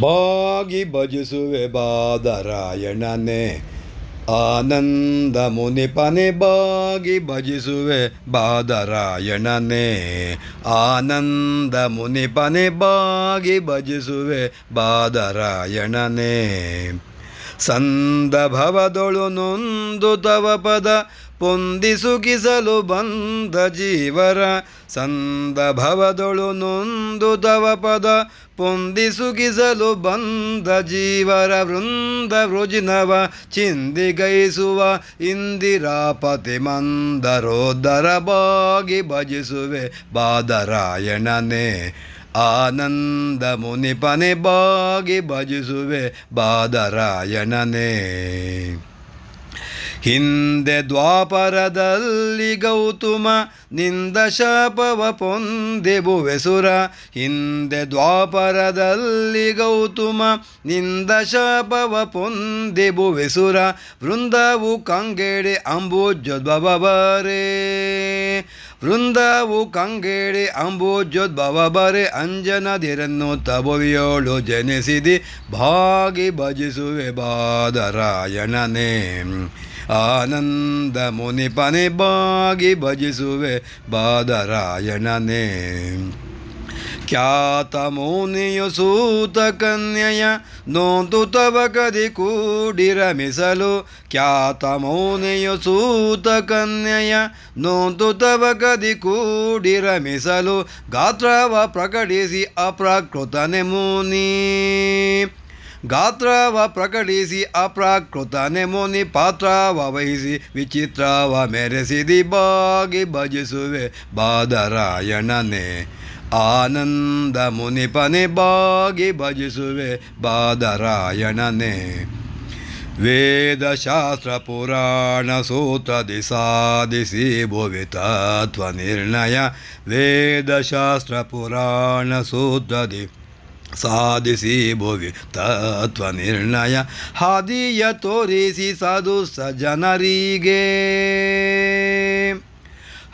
ಬಾಗಿ ಭಜಿಸುವೆ ಬಾದರಾಯಣನೆ. ಆನಂದ ಮುನಿಪನೆ ಬಾಗಿ ಭಜಿಸುವೆ ಬಾದರಾಯಣನೆ. ಆನಂದ ಮುನಿಪನೆ ಬಾಗಿ ಭಜಿಸುವೆ ಬಾದರಾಯಣನೆ. ಸಂದ ಭವದೊಳು ನೊಂದು ತವ ಪದ ಪೊಂದಿಸುಗಿಸಲು ಬಂದ ಜೀವರ. ಸಂದ ಭವದೊಳು ನೊಂದು ತವ ಪದ ಪೊಂದಿಸುಗಿಸಲು ಬಂದ ಜೀವರ ವೃಂದ ವೃಜಿನವ, ಚಿಂದಿಗೈಸುವ ಇಂದಿರಾಪತಿ ಮಂದರೋದರ ಬಾಗಿ ಭಜಿಸುವೆ ಬಾದರಾಯಣನೆ. ಆನಂದ ಮುನಿಪನೆ ಬಾಗಿ ಭಜಿಸುವೆ ಬಾದರಾಯಣನೆ. ಹಿಂದೆ ದ್ವಾಪರದಲ್ಲಿ ಗೌತುಮ, ನಿಂದ ಶಾಪವ ಪೊಂದೆಬುವೆಸುರ ಹಿಂದೆ ದ್ವಾಪರದಲ್ಲಿ ಗೌತುಮ, ನಿಂದ ಶಾಪವ ಪೊಂದೆಬುವೆಸುರ ವೃಂದವು ಕಂಗೆಡೆ ಅಂಬುಜೋದ್ಭವರೇ ವೃಂದವು ಕಂಗೆಡೆ ಅಂಬುಜೋದ್ಭವ ಬರೆ ಅಂಜನದಿರನ್ನು ತಬುವಿಯೋಳು ಜನಿಸಿದಿ, ಭಾಗಿ ಭಜಿಸುವೆ ಬಾದರಾಯಣನೇ. ಆನಂದ ಮುನಿಪನೆ ಬಾಗಿ ಭಜಿಸುವೆ ಬಾದರಾಯಣನೇ. ಖ್ಯಾತ ಮುನಿಯು ಸೂತ ಕನ್ಯೆಯ ನೋಂದು ತವ ಕದಿ ಕೂಡಿರಮಿಸಲು. ಖ್ಯಾತ ಮುನಿಯು ಸೂತ ಕನ್ಯೆಯ ನೋಂದು ತವ ಕದಿ ಕೂಡಿರಮಿಸಲು. ಗಾತ್ರವ ಪ್ರಕಟಿಸಿ ಅಪ್ರಾಕೃತನೆ ಮುನಿ. ಗಾತ್ರ ವ ಪ್ರಕಟಿಸಿ ಅಪ್ರಾಕೃತ ನೆಮೋನಿ ಪಾತ್ರ ವ ವಹಿಸಿ ವಿಚಿತ್ರ ವ ಮೆರೆಸಿದಿ ಬಾಗಿ ಭಜಿಸುವೆ ಬಾದರಾಯಣನೆ ಆನಂದ ಮುನಿಪನೆ ಬಾಗಿ ಭಜಿಸುವೆ ಬಾದರಾಯಣನೆ वेदशास्त्रपुराणसूत्रदि सादिशि भुवि तत्त्वनिर्णय वेदशास्त्रपुराणसूत्रदि ಸಾಧಿಸಿ ಭುವಿ ತತ್ವ ನಿರ್ಣಯ ಹಾದಿಯ ತೋರಿಸಿ ಸಾಧು ಸಜ್ಜನರಿಗೆ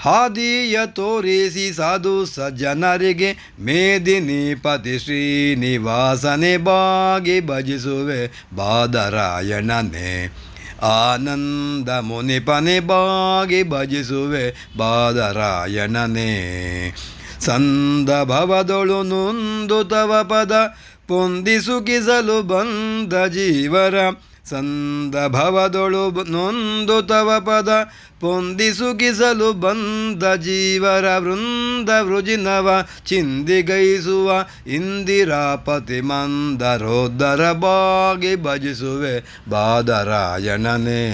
ಹಾದಿಯ ತೋರಿಸಿ ಸಾಧು ಸಜ್ಜನರಿಗೆ ಮೇದಿನಿ ಪತಿ ಶ್ರೀನಿವಾಸನೆ ಬಾಗಿ ಭಜಿಸುವೆ ಬಾದರಾಯಣನೆ ಆನಂದ ಮುನಿಪನೆ ಬಾಗಿ ಭಜಿಸುವೆ ಬಾದರಾಯಣನೆ ಸಂದ ಭವದೊಳು ನೊಂದು ತವ ಪದ ಪೊಂದಿಸುಕಿಸಲು ಬಂದ ಜೀವರ. ಸಂದ ಭವದೊಳು ನೊಂದು ತವ ಪದ ಪೊಂದಿಸುಕಿಸಲು ಬಂದ ಜೀವರ ವೃಂದ ವೃಜಿನವ ಚಿಂದಿಗೈಸುವ ಇಂದಿರಾಪತಿ ಮಂದರೋದರ ಬಾಗಿ ಭಜಿಸುವೆ ಬಾದರಾಯಣನೇ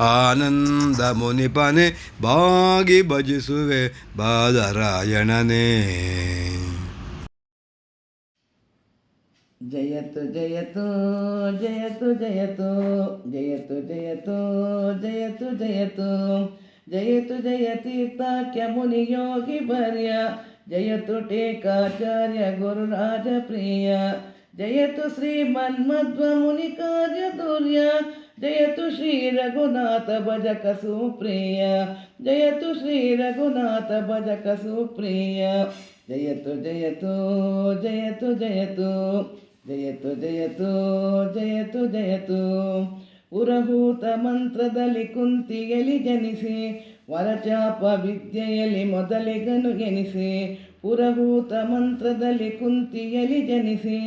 ಆನಂದ ಮುನಿಪನೆ ಬಾಗಿ ಭಜಿಸುವೆ ಬಾದರಾಯಣನೇ. ಜಯತು ಜಯತು ಜಯತು ಜಯತು ಜಯತು ಜಯತು ಜಯತು ಜಯತು ಜಯತು ಜಯತೀರ್ಥಾಖ್ಯ ಮುನಿ ಯೋಗಿ ವರ್ಯ ಜಯತು ಟೇಕಾಚಾರ್ಯ ಗುರುರಾಜ ಪ್ರಿಯ ಜಯತು ಶ್ರೀಮನ್ಮಧ್ವ ಮುನಿ ಕಾರ್ಯ ದುರ್ಯ ಜಯತು ಶ್ರೀ ರಘುನಾಥ ಭಜಕ ಸುಪ್ರಿಯ ಜಯತು ಜಯತು ಜಯತು ಜಯತು. ಪುರಭೂತ ಮಂತ್ರದಲ್ಲಿ ಕುಂತಿಯಲ್ಲಿ ಜನಿಸಿ, ವರಚಾಪ ವಿದ್ಯೆಯಲ್ಲಿ ಮೊದಲಿಗನು ಎನಿಸಿ. ಪುರಭೂತ ಮಂತ್ರದಲ್ಲಿ ಕುಂತಿಯಲ್ಲಿ ಜನಿಸಿ,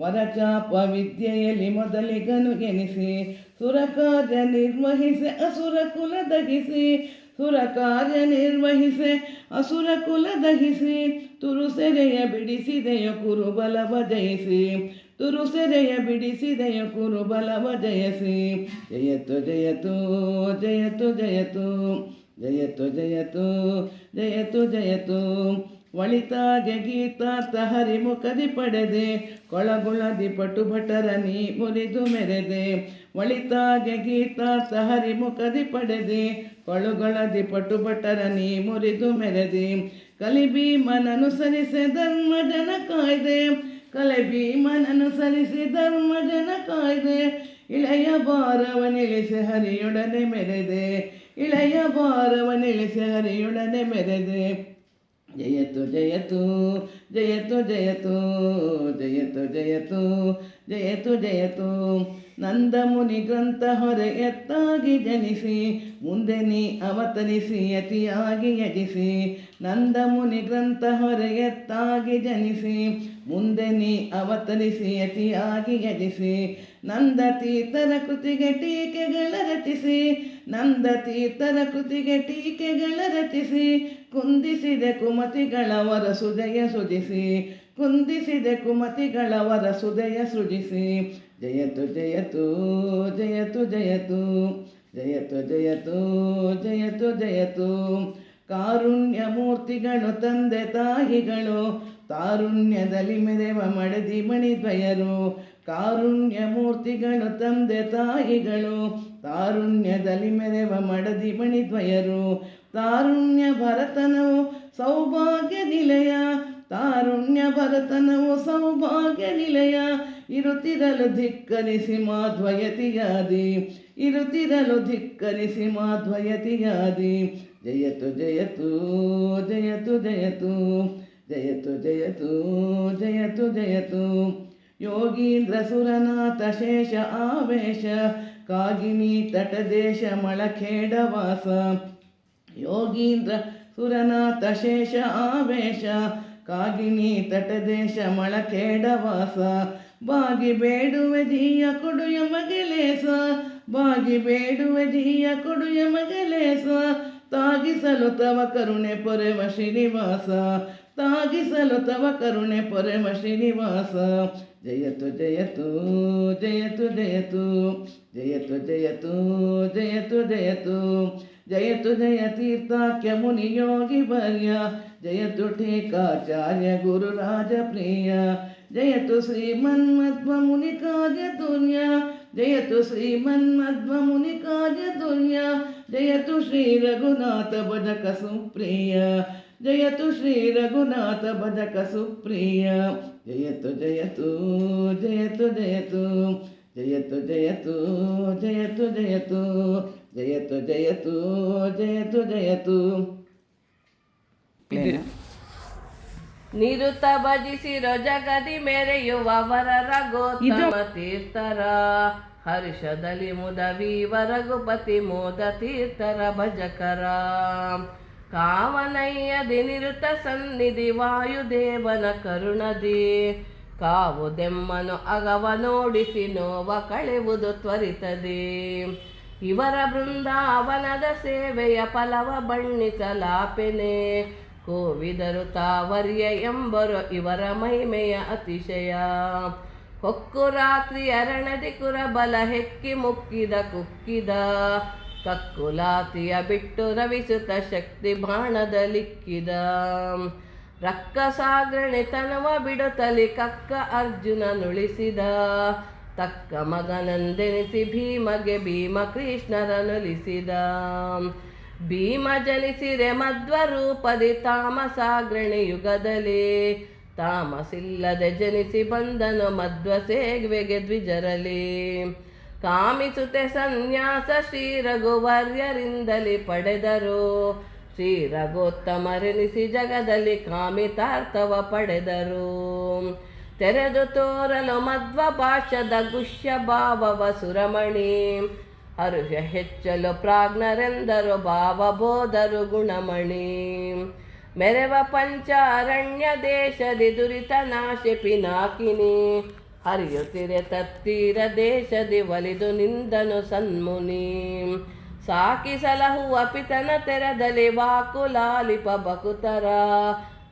ವರಚಾಪ ವಿದ್ಯೆಯಲ್ಲಿ ಮೊದಲಿಗನು ಎನಿಸಿ. ಸುರಕಾಜ ನಿರ್ವಹಿಸಿ ಅಸುರ ಕುಲ ದಹಿಸಿ ಸುರ ಕಾರ್ಯ ನಿರ್ವಹಿಸೆ, ಅಸುರ ಕುಲ ದಹಿಸಿ ತುರುಸೆರೆಯ ಬಿಡಿಸಿದೆಯ ಕುರುಬಲವ ಜಯಿಸಿ ತುರುಸೆರೆಯ ಬಿಡಿಸಿದೆಯ ಕುರುಬಲವ ಜಯಸಿ ಜಯತು ಜಯತು ಜಯತು ಜಯತು ಜಯತು ಜಯತು ಜಯತು ಜಯತು ಒಳಿತಾಗೆ ಗೀತಾರ್ಥ ಹರಿಮುಖದಿ ಪಡೆದೆ, ಕೊಳಗುಳದಿ ಪಟು ಭಟರ ನೀ ಮುರಿದು ಮೆರೆದೆ. ಒಳಿತಾಗೆ ಗೀತಾರ್ಥ ಹರಿಮುಖದಿ ಪಡೆದೆ, ಕೊಳುಗೊಳದಿ ಪಟು ಭಟರ ನೀ ಮುರಿದು ಮೆರೆದೆ. ಕಲಿ ಭೀಮನನುಸರಿಸೆ ಧರ್ಮ ಜನ ಕಾಯ್ದೆ, ಕಲೆ ಭೀಮನನುಸರಿಸಿ ಧರ್ಮ ಜನ ಕಾಯ್ದೆ. ಇಳೆಯ ಭಾರವನಿಳಿಸಿ ಹರಿಯೊಡನೆ ಮೆರೆದೆ, ಇಳೆಯ ಭಾರವನಿಳಿಸಿ ಹರಿಯೊಡನೆ ಮೆರೆದೆ. ಜಯತು ಜಯತು ಜಯತು ಜಯತು ಜಯತು ಜಯತು ಜಯತು ಜಯತು. ನಂದ ಮುನಿ ಗ್ರಂಥ ಹೊರೆ ಎತ್ತಾಗಿ ಜನಿಸಿ, ಮುಂದೆ ನೀ ಅವತರಿಸಿ ಯತಿಯಾಗಿ ಯಜಿಸಿ. ನಂದ ಮುನಿ ಗ್ರಂಥ ಹೊರೆ ಎತ್ತಾಗಿ ಜನಿಸಿ ಮುಂದೆ ನೀ ಅವತರಿಸಿ ಯತಿಯಾಗಿ ಯಜಿಸಿ ನಂದ ತೀರ್ಥರ ಕೃತಿಗೆ ಟೀಕೆಗಳ ರಚಿಸಿ ನಂದ ತೀರ್ಥರ ಕೃತಿಗೆ ಟೀಕೆಗಳ ರಚಿಸಿ, ಕುಂದಿಸಿದೆ ಕುಮತಿಗಳ ವರ ಸುದಯ ಸುಜಿಸಿ, ಕುಂದಿಸಿದೆ ಕುಮತಿಗಳ ವರ ಸುದಯ ಸೃಜಿಸಿ, ಜಯತು ಜಯತು ಜಯತು ಜಯತು ಜಯತು ಜಯತು ಜಯತು ಜಯತು, ಕಾರುಣ್ಯ ಮೂರ್ತಿಗಳು ತಂದೆ ತಾಯಿಗಳು ತಾರುಣ್ಯದಲ್ಲಿ ಮೆದೆವ ಮಡದಿ ಮಣಿದ್ವಯರು ಕಾರುಣ್ಯ ಮೂರ್ತಿಗಳು ತಂದೆ ತಾಯಿಗಳು. ತಾರುಣ್ಯದಲ್ಲಿ ಮೆರೆವ ಮಡದಿ ಮಣಿದ್ವಯರು, ತಾರುಣ್ಯ ಭರತನವು ಸೌಭಾಗ್ಯ ನಿಲಯ. ತಾರುಣ್ಯ ಭರತನವು ಸೌಭಾಗ್ಯ ನಿಲಯ. ಇರುತ್ತಿರಲು ಧಿಕ್ಕರಿಸಿ ಮಾಧ್ವಯತಿಯಾದಿ ಇರುತ್ತಿರಲು ಧಿಕ್ಕರಿಸಿ ಮಾಧ್ವಯತಿಯಾದಿ ಜಯತು ಜಯತು ಜಯತು ಜಯತು. ಜಯತು ಜಯತು ಜಯತು ಜಯತು. ಯೋಗೀಂದ್ರ ಸುರನಾಥ ಶೇಷ ಆವೇಶ. ಕಾಗಿನಿ ತಟದೇಶ ಮಳಖೇಡವಾಸ ಯೋಗೀಂದ್ರ ಸುರನಾಥ ಶೇಷ ಆವೇಶ. ಕಾಗಿನಿ ತಟದೇಶ ಮಳಖೇಡವಾಸ ಬಾಗಿ ಬೇಡುವೆ ಜೀಯ ಕೊಡುಯ ಮಗಲೇಸ ಬಾಗಿ ಬೇಡುವೆ ಜೀಯ ಕೊಡುಯ ಮಗಲೇಸ ತಾಗಿಸಲು ತವ ಕರುಣೆ ಪೊರೆವ ಶ್ರೀನಿವಾಸ. ತಾಗಿಸಲು ತವ ಕರುಣೆ ಪೊರೆವ ಶ್ರೀನಿವಾಸ ಜಯತು ಜಯತು ಜಯತು ಜಯತು ಜಯತು ಜಯತು ಜಯತು ಜಯತು ಜಯತು ಜಯ ತೀರ್ಥಾಖ್ಯ ಮುನಿ ಯೋಗಿ ವರ್ಯ ಜಯತು ಟೀಕಾಚಾರ್ಯ ಗುರುರಾಜ ಪ್ರಿಯ ಜಯತು ಶ್ರೀಮನ್ಮಧ್ವ ಮುನಿ ಕಾರ್ಯ ತುರ್ಯ ಜಯತು ಶ್ರೀಮನ್ಮಧ್ವ ಮುನಿ ಕಾರ್ಯ ತುರ್ಯ ಜಯತು ಶ್ರೀ ರಘುನಾಥ ಭಜಕ ಸುಪ್ರಿಯ ಜಯತು ಶ್ರೀ ರಘುನಾಥ ಭಜಕ ಸುಪ್ರಿಯ. ಜಯತು ಜಯತು ಜಯತು ಜಯತು ಜಯತು ಜಯತು ಜಯತು ಜಯತು ಜಯತು ಜಯತು ಜಯತು ಜಯತು ನಿರುತ ಭಜಿಸಿರೋ ಜಗದಿ ಮೆರೆಯುವವರ ರಘೋತ್ತಮ ತೀರ್ಥರ. ಹರ್ಷದಲ್ಲಿ ಮುದವೀವ ರಘುಪತಿ ಮೋದ ತೀರ್ಥರ ಭಜಕರ. ಕಾವನಯ್ಯದಿ ನಿರುತ ಸನ್ನಿಧಿ ವಾಯುದೇವನ ಕರುಣದಿ. ಕಾವುದೆಮ್ಮನು ಅಗವ ನೋಡಿಸಿ ನೋವ ಕಳೆವುದು ತ್ವರಿತದಿ. ಇವರ ಬೃಂದಾವನದ ಸೇವೆಯ ಫಲವ ಬಣ್ಣಿಸಲಾಪೆನೆ. ಕೋವಿದರು ತಾವರ್ಯ ಎಂಬರು ಇವರ ಮಹಿಮೆಯ ಅತಿಶಯ. ಹೊಕ್ಕು ರಾತ್ರಿ ಅರಣದಿ ಕುರಬಲ ಹೆಕ್ಕಿ ಮುಕ್ಕಿದ ಕುಕ್ಕಿದ. ಕಕ್ಕುಲಾತಿಯ ಬಿಟ್ಟು ರವಿಸುತ್ತ ಶಕ್ತಿ ಬಾಣದಲಿಕ್ಕಿದ ರಕ್ಕಸಾಗಣೆ ತನವ ಬಿಡುತ್ತಲಿ ಕಕ್ಕ ಅರ್ಜುನ ನುಳಿಸಿದ. ತಕ್ಕ ಮಗನಂದೆನಿಸಿ ಭೀಮಗೆ ಭೀಮ ಕೃಷ್ಣರನುಲಿಸಿದ ಭೀಮ ಜನಿಸಿರೆ ಮಧ್ವ ರೂಪದಿ ತಾಮಸಾಗ್ರಣಿ ಯುಗದಲ್ಲಿ. ತಾಮಸಿಲ್ಲದೆ ಜನಿಸಿ ಬಂದನು ಮಧ್ವ ಸೇಗ್ವೆಗೆ ದ್ವಿಜರಲಿ ಕಾಮಿಸುತ್ತೆ ಸನ್ಯಾಸ ಶ್ರೀ ರಘುವರ್ಯರಿಂದಲಿ ಪಡೆದರು. ಶ್ರೀ ರಘೋತ್ತಮರೆನಿಸಿ ಜಗದಲ್ಲಿ ಕಾಮಿತಾರ್ಥವ ಪಡೆದರು. ತೆರೆದು ತೋರಲು ಮಧ್ವ ಭಾಷದ ಗುಷ್ಯ ಭಾವವ ಸುರಮಣಿ. ಹರುಷ ಹೆಚ್ಚಲು ಪ್ರಾಜ್ಞರೆಂದರು ಭಾವಬೋಧರು ಗುಣಮಣಿ. ಮೆರವ ಪಂಚಾರಣ್ಯ ದೇಶದಿ ದುರಿತ ನಾಶಿ ಪಿನಾಕಿನಿ. ಹರಿಯುತ್ತಿರೆ ತತ್ತೀರ ದೇಶದಿ ಒಲಿದು ನಿಂದನು ಸನ್ಮುನಿ. ಸಾಕಿ ಸಲಹುವ ಪಿತನ ತೆರದಲ್ಲಿ ವಾಕುಲಾಲಿಪ ಬಕುತರ.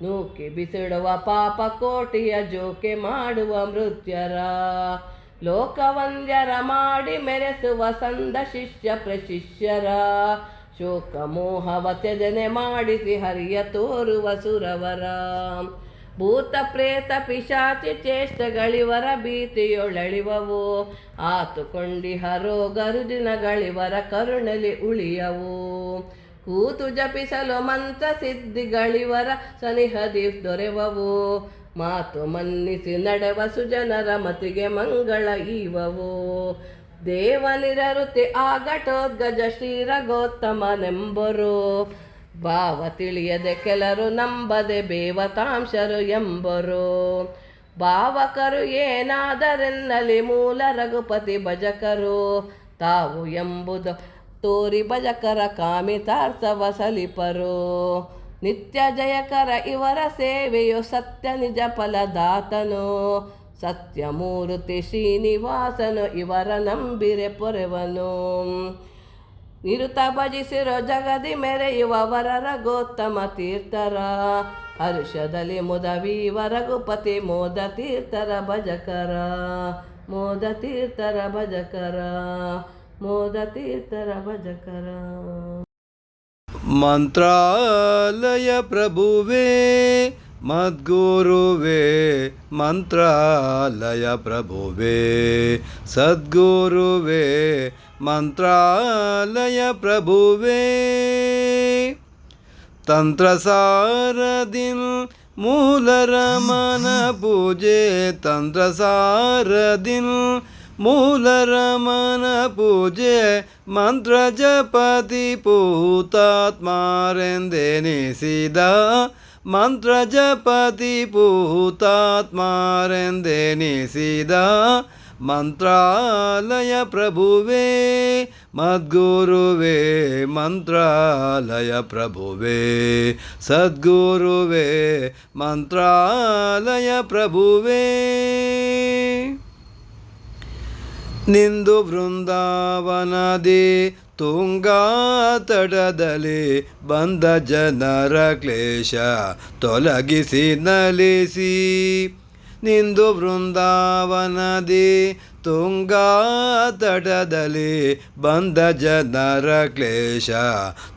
ನೂಕಿ ಬಿಸಿಡುವ ಪಾಪ ಕೋಟಿಯ ಜೋಕೆ ಮಾಡುವ ಮೃತ್ಯರ. ಲೋಕವಂದ್ಯರ ಮಾಡಿ ಮೆರೆಸುವ ಸಂದ ಶಿಷ್ಯ ಪ್ರಶಿಷ್ಯರ. ಶೋಕ ಮೋಹವ ತ್ಯಜನೆ ಮಾಡಿಸಿ ಹರಿಯ ತೋರುವ ಸುರವರ. ಭೂತ ಪ್ರೇತ ಪಿಶಾಚಿ ಚೇಷ್ಟಗಳಿವರ ಭೀತಿಯೊಳಳಿವವು. ಆತುಕೊಂಡಿಹ ರೋಗ ರುಜಿನಗಳಿವರ ಕರುಣಲಿ ಉಳಿಯವು. ಕೂತು ಜಪಿಸಲು ಮಂತ್ರ ಸಿದ್ಧಿಗಳಿವರ ಸನಿಹದಿ ದೊರೆವವು. ಮಾತು ಮನ್ನಿಸಿ ನಡೆವ ಸುಜನರ ಮತಿಗೆ ಮಂಗಳ ಈವವು. ದೇವನಿರರುತಿ ಆಗಟೋದ್ಗಜ ಶ್ರೀರಗೋತ್ತಮನೆಂಬರು. ಭಾವ ತಿಳಿಯದೆ ಕೆಲರು ನಂಬದೆ ಬೇವತಾಂಶರು ಎಂಬರು. ಭಾವಕರು ಏನಾದರೆನ್ನಲಿ ಮೂಲ ರಘುಪತಿ ಭಜಕರು. ತಾವು ಎಂಬುದು ತೋರಿ ಭಜಕರ ಕಾಮಿತಾರ್ಥವ ಸಲಿಪರು. ನಿತ್ಯ ಜಯಕರ ಇವರ ಸೇವೆಯು ಸತ್ಯ ನಿಜ ಫಲದಾತನು ಸತ್ಯಮೂರ್ತಿ ಶ್ರೀನಿವಾಸನು ಇವರ ನಂಬಿರೆ ಪೊರೆವನು. ನಿರುತ ಭಜಿಸಿರೋ ಜಗದಿ ಮೆರೆಯುವ ವರ ರಘೋತ್ತಮ ತೀರ್ಥರ. ಹರ್ಷದಲ್ಲಿ ಮುದವೀವ ರಘುಪತಿ ಮೋದ ತೀರ್ಥರ ಭಜಕರ. ಮೋದ ತೀರ್ಥರ ಭಜಕರ. ಮೋದ ತೀರ್ಥರ ಭಜಕರ. ಮಂತ್ರಾಲಯ ಪ್ರಭುವೇ ಮದ್ಗುರುವೇ ಮಂತ್ರಾಲಯ ಪ್ರಭುವೇ ಸದ್ಗುರುವೇ ಮಂತ್ರಾಲಯ ಪ್ರಭುವೇ ತಂತ್ರಸಾರದಿನ್ ಮೂಲರಮನ ಪೂಜೆ ತಂತ್ರಸಾರದಿನ್ ಮೂಲರಮನ ಪೂಜೆ ಮಂತ್ರ ಜಪತಿ ಪೂತಾತ್ಮಾರೆಂದೆನಿಸಿದ ಮಂತ್ರ ಜಪತಿ ಪೂತಾತ್ಮಾರೆಂದೆನಿಸಿದ ಮಂತ್ರಾಲಯ ಪ್ರಭುವೇ ಮದ್ಗುರುವೇ ಮಂತ್ರಾಲಯ ಪ್ರಭುವೇ ಸದ್ಗುರುವೇ ಮಂತ್ರಾಲಯ ಪ್ರಭುವೇ. ನಿಂದು ವೃಂದಾವನದಿ ತುಂಗಾ ತಡದಲೆ ಬಂದ ಜನರ ಕ್ಲೇಶ ತೊಲಗಿಸಿ ನಲಿಸಿ. ನಿಂದು ವೃಂದಾವನದಿ ತುಂಗಾ ತಡದಲೆ ಬಂದ ಜನರ ಕ್ಲೇಶ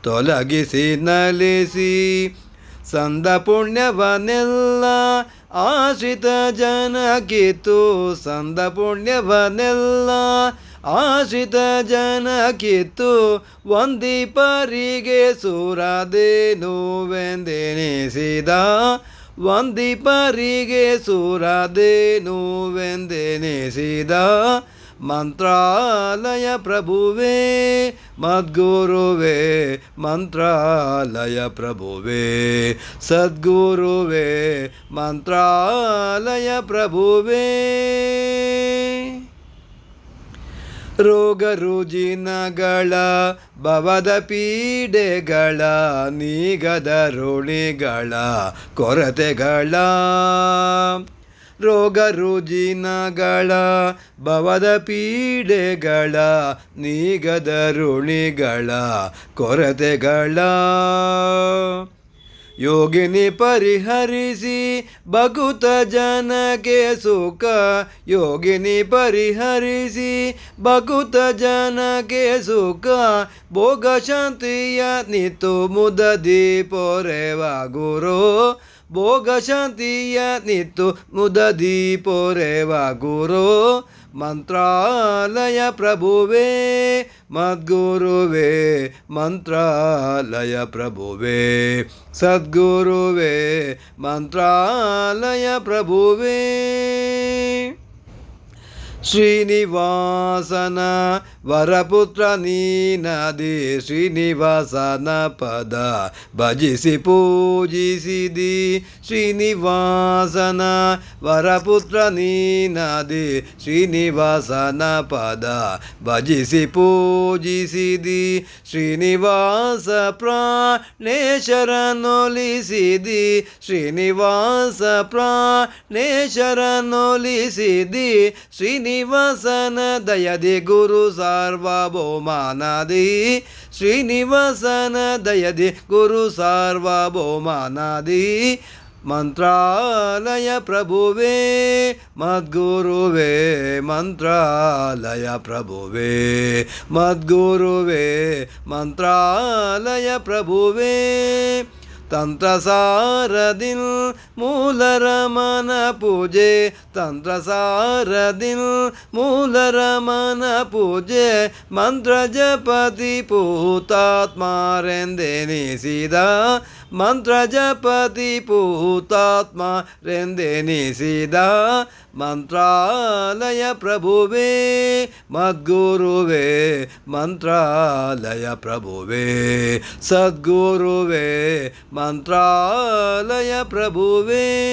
ತೊಲಗಿಸಿ ನಲಿಸಿ. ಸಂದ ಪುಣ್ಯವನೆಲ್ಲ ಆಶ್ರಿತ ಜನಕಿತು ಸಂದ ಪುಣ್ಯವನೆಲ್ಲ ಆಶ್ರಿತ ಜನಕ್ಕಿತ್ತು ಒಂದೀಪರಿಗೆ ಸೂರದೇನುವೆಂದೆನಿಸಿದ. ಒಂದೀಪರಿಗೆ ಸೂರದೇನುವೆಂದೆನಿಸಿದ. ಮಂತ್ರಾಲಯ ಪ್ರಭುವೇ ಮದ್ಗುರುವೇ ಮಂತ್ರಾಲಯ ಪ್ರಭುವೇ ಸದ್ಗುರುವೇ ಮಂತ್ರಾಲಯ ಪ್ರಭುವೇ. ರೋಗ ರುಜಿನಗಳ ಭವದ ಪೀಡೆಗಳ ನೀಗದ ಋಣಿಗಳ ಕೊರತೆಗಳ ರೋಗ ರುಜಿನಗಳ ಭವದ ಪೀಡೆಗಳ ನೀಗದ ಋಣಿಗಳ ಕೊರತೆಗಳ ಯೋಗಿನಿ ಪರಿಹರಿಸಿ ಭಗುತ ಜನಕ್ಕೆ ಸುಖ, ಯೋಗಿನಿ ಪರಿಹರಿಸಿ. ಬಗುತ ಜನಕ್ಕೆ ಸುಖ, ಭೋಗ ಶಾಂತಿಯ ನಿತ್ತು ಮುದದಿ ಪೊರೆವ ಗುರು. ಭೋಗ ಶಾಂತಿಯ ನಿತ್ತು ಮುದದಿ ಪೊರೆವ ಗುರು. ಮಂತ್ರಾಲಯ ಪ್ರಭುವೇ ಮದ್ಗುರುವೇ ಮಂತ್ರಾಲಯ ಪ್ರಭುವೇ ಸದ್ಗುರುವೇ ಮಂತ್ರಾಲಯ ಪ್ರಭುವೇ ಶ್ರೀನಿವಾಸನ ವರಪುತ್ರ ನೀನದಿ ಶ್ರೀನಿವಾಸನ ಪದ ಭಜಿಸಿ ಪೂಜಿಸಿದಿ ಶ್ರೀನಿವಾಸನ ವರಪುತ್ರ ನೀನದಿ ಶ್ರೀನಿವಾಸನ ಪದ ಭಜಿಸಿ ಪೂಜಿಸಿದಿ ಶ್ರೀನಿವಾಸ ಪ್ರಾಣೇಶರನ್ನೊಲಿಸಿದಿ ಶ್ರೀನಿವಾಸ ಪ್ರಾಣೇಶರನ್ನೊಲಿಸಿದಿ ಶ್ರೀನಿವಾಸನ ದಯದಿ ಗುರು ಸಾರ್ವಭೌಮಾನದಿ ಶ್ರೀನಿವಾಸನ ದಯದಿ ಗುರು ಸಾರ್ವಭೌಮಾನದಿ ಮಂತ್ರಾಲಯ ಪ್ರಭುವೇ ಮದ್ಗುರುವೇ ಮಂತ್ರಾಲಯ ಪ್ರಭುವೇ ಮದ್ಗುರುವೇ ಮಂತ್ರಾಲಯ ಪ್ರಭುವೇ तन्त्रसारदिन् मूलरमन पूजे तन्त्रसारदिन् मूलरमन पूजे मन्त्रजपति पूतात्मारेन्देनि सीदा ಮಂತ್ರ ಜಪತಿ ಪೂತಾತ್ಮ ರೆಂದೆನಿಸಿದ ಮಂತ್ರಾಲಯ ಪ್ರಭುವೇ ಮದ್ಗುರುವೇ ಮಂತ್ರಾಲಯ ಪ್ರಭುವೇ ಸದ್ಗುರುವೇ ಮಂತ್ರಾಲಯ ಪ್ರಭುವೇ.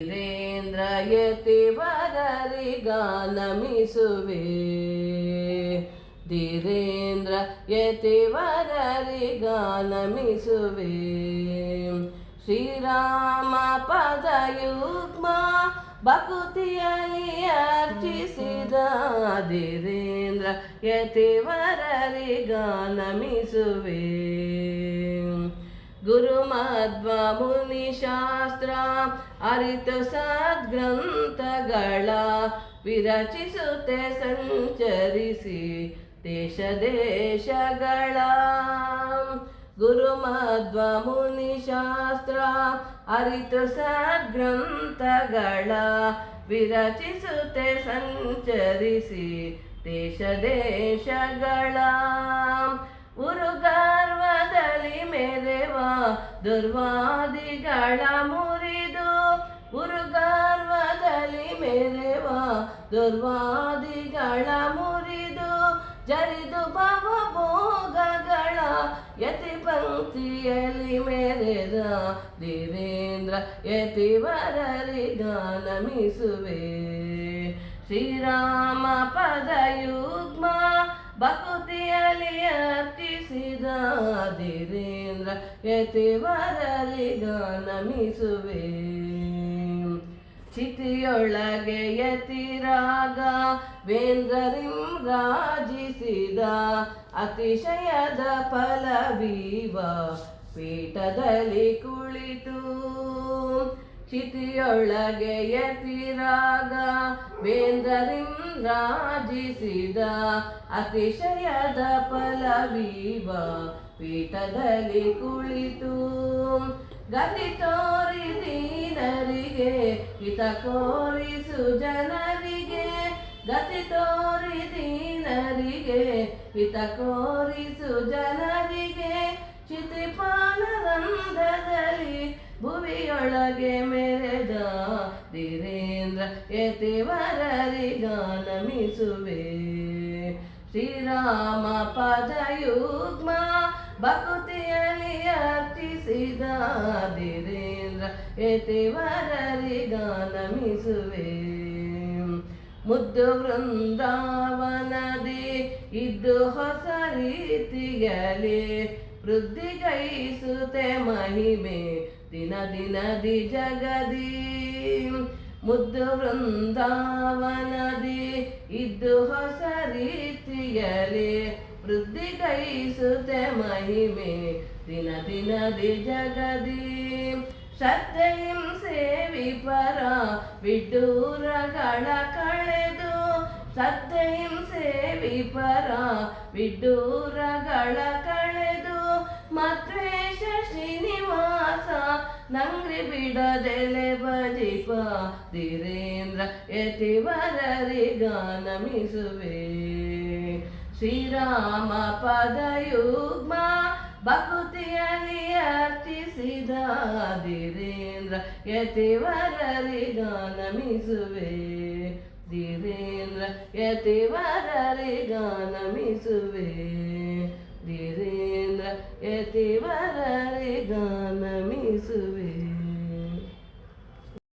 ವರರಿ ಯತಿವರರಿಗಾನಮಿಸುವೆ ಧೀರೇಂದ್ರ ಯತಿವರರಿಗಾನಮಿಸುವೆ ಶ್ರೀರಾಮ ಪದಯುಗ್ಮ ಬಕುತಿಯಲ್ಲಿ ಅರ್ಚಿಸಿದ ಧೀರೇಂದ್ರ ಯತಿವರರಿಗಾನಮಿಸುವೆ ಗುರುಮಧ್ವ ಮುನಿಶಾಸ್ತ್ರ ಅರಿತು ಸದ್ಗ್ರಂಥಗಳ ವಿರಚಿಸುತ್ತೆ ಸಂಚರಿಸಿ ದೇಶ ದೇಶಗಳ ಗುರುಮಧ್ವ ಮುನಿಶಾಸ್ತ್ರ ಅರಿತು ಸದ್ಗ್ರಂಥಗಳ ವಿರಚಿಸುತ್ತೆ ಸಂಚರಿಸಿ ದೇಶ ದೇಶಗಳ ಉರುಗರ್ವದಲ್ಲಿ ಮೆರೆವ ದುರ್ವಾದಿಗಳ ಮುರಿದು ಉರುಗರ್ವದಲ್ಲಿ ಮೆರೆವ ದುರ್ವಾದಿಗಳ ಮುರಿದು ಜರಿದು ಭವ ಭೋಗಗಳ ಯತಿ ಪಂಕ್ತಿಯಲ್ಲಿ ಮೆರೆದ ಧೀರೇಂದ್ರ ಯತಿವರರಿಗಾನಮಿಸುವೆ ಶ್ರೀರಾಮ ಪದಯುಗ್ಮ ಭಕ್ತಿಯಲ್ಲಿ ಅರ್ಪಿಸಿದ ಧೀರೇಂದ್ರ ಯತಿವರರಿಗಾನಮಿಸುವೆ ಚಿತಿಯೊಳಗೆ ಯತಿರಾಗ ವೇಂದ್ರರಿಂ ರಾಜಿಸಿದ ಅತಿಶಯದ ಫಲವೀವ ಪೀಠದಲ್ಲಿ ಕುಳಿತು. ಚಿತಿಯೊಳಗೆ ಯತಿರಾಗ ವೇಂದ್ರರಿಂ ರಾಜಿಸಿದ ಅತಿಶಯದ ಫಲವೀವ ಪೀಠದಲ್ಲಿ ಕುಳಿತು. ಗತಿ ತೋರಿ ದೀನರಿಗೆ ಹಿತ ಕೋರಿಸು ಜನರಿಗೆ. ಗತಿ ತೋರಿ ದೀನರಿಗೆ ಹಿತ ಕೋರಿಸು ಜನರಿಗೆ. ಚಿತಿಪಾನರಂಧದಲ್ಲಿ ಭುವಿಯೊಳಗೆ ಮೆರೆದ ಧೀರೇಂದ್ರ ಯತಿವರರಿಗಾನಮಿಸುವೆ ಶ್ರೀರಾಮ ಪದಯುಗ್ಮ ಬಕುತಿಯಲ್ಲಿ ಅರ್ಪಿಸಿದ ಧೀರೇಂದ್ರ ಯತಿವರರಿಗಾನಮಿಸುವೆ ಮುದ್ದು ವೃಂದಾವನದಿ ಇದ್ದು ಹೊಸ ರೀತಿಯಲ್ಲಿ ವೃದ್ಧಿಗೈಸುತ್ತೆ ಮಹಿಮೆ. ದಿನ ದಿನದಿ ಜಗದಿ. ಮುದ್ದು ವೃಂದಾವನದಿ ಇದ್ದು ಹೊಸ ರೀತಿಯಲ್ಲಿ ವೃದ್ಧಿಗೈಸುತ್ತೆ ಮಹಿಮೆ. ದಿನ ದಿನ ದಿ ಜಗದಿ. ಶ್ರದ್ಧೆಯಂ ಸೇವಿ ಪರ ವಿಡ್ಡೂರಗಳ ಕಳೆದು. ಶ್ರದ್ಧೆಯಂ ಸೇವಿ ಪರ ವಿಡ್ಡೂರಗಳ ಕಳೆದು. ಮತ್ವೇಶ ಶ್ರೀನಿವಾಸ. ನಂಗ್ರಿ ಬಿಡದೆಲೆ ಭಜಿಪ ಧೀರೇಂದ್ರ ಯತಿವರರಿಗಾನಮಿಸುವೆ ಶ್ರೀರಾಮ ಪದಯುಗ್ಮ ಭಕ್ತಿಯಲ್ಲಿ ಅರ್ಚಿಸಿದ ಧೀರೇಂದ್ರ ಯತಿವರರಿಗಾನಮಿಸುವೆ ಧೀರೇಂದ್ರ ಯತಿವರರಿಗಾನಮಿಸುವೆ ಧೀರೇಂದ್ರ ಯತಿವರರಿಗಾನಮಿಸುವೆ